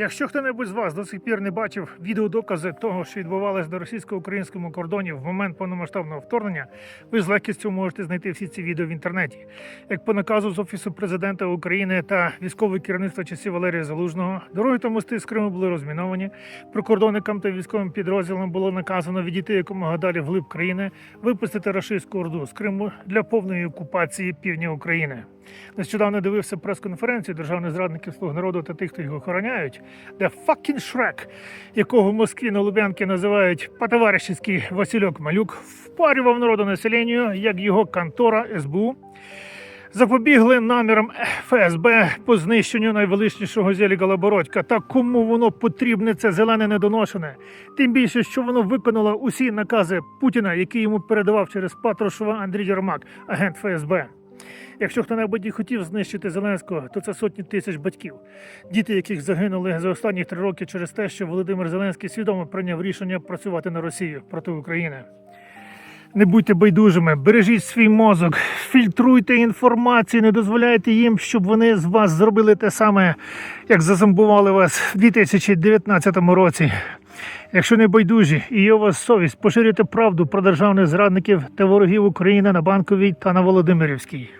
Якщо хто-небудь з вас до сих пір не бачив відеодокази того, що відбувалося на російсько-українському кордоні в момент повномасштабного вторгнення, ви з легкістю можете знайти всі ці відео в інтернеті. Як по наказу з офісу президента України та військового керівництва часів Валерія Залужного, дороги та мости з Криму були розміновані. Прикордонникам та військовим підрозділам було наказано відійти якомога далі вглиб країни, випустити рашистську орду з Криму для повної окупації півдня України. Нещодавно дивився прес-конференцію державних зрадників слуг народу та тих, хто їх охороняють, де fucking Шрек, якого в Москві на Лубянки називають по-товаришськи Васильок Малюк, впарював народу населенню, як його контора СБУ. Запобігли намірам ФСБ по знищенню найвеличнішого зелі Голобородька. Та кому воно потрібне, це зелене недоношене. Тим більше, що воно виконало усі накази Путіна, які йому передавав через Патрушева Андрій Єрмак, агент ФСБ. Якщо хто-небудь і хотів знищити Зеленського, то це сотні тисяч батьків, діти, яких загинули за останні три роки через те, що Володимир Зеленський свідомо прийняв рішення працювати на Росію проти України. Не будьте байдужими, бережіть свій мозок, фільтруйте інформацію, не дозволяйте їм, щоб вони з вас зробили те саме, як зазомбували вас в 2019 році. Якщо не байдужі і є у вас совість, поширюйте правду про державних зрадників та ворогів України на Банковій та на Володимирівській.